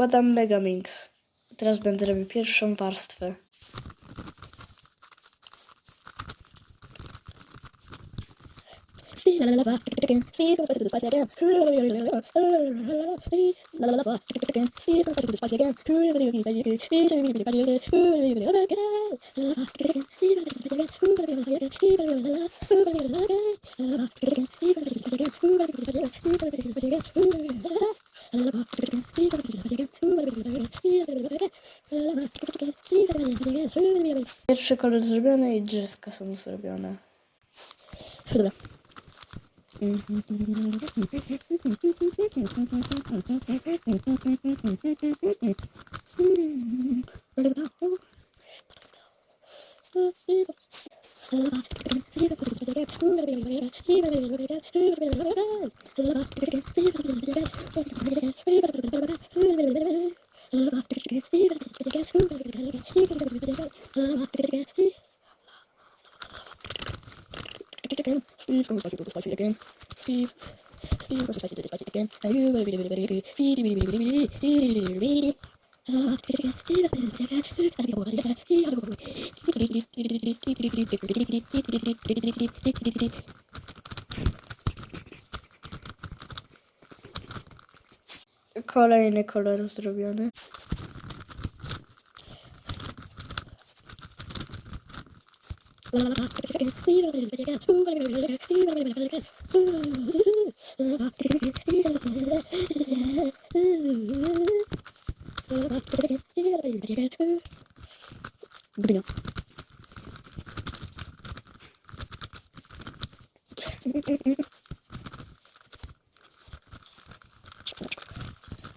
Wkładam Megamix. Teraz będę robił pierwszą warstwę. Pierwszy kolor zrobiony i drzewka są zrobione. Dobra. Steve, so spicy, spicy again. Steve, Steve, so spicy, spicy again. Kolejny kolor zrobiony. Блин.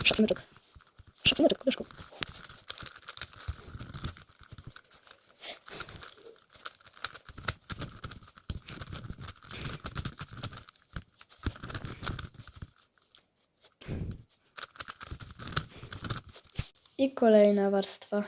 Шатсмычек. Шатсмычек, крышку. I kolejna warstwa.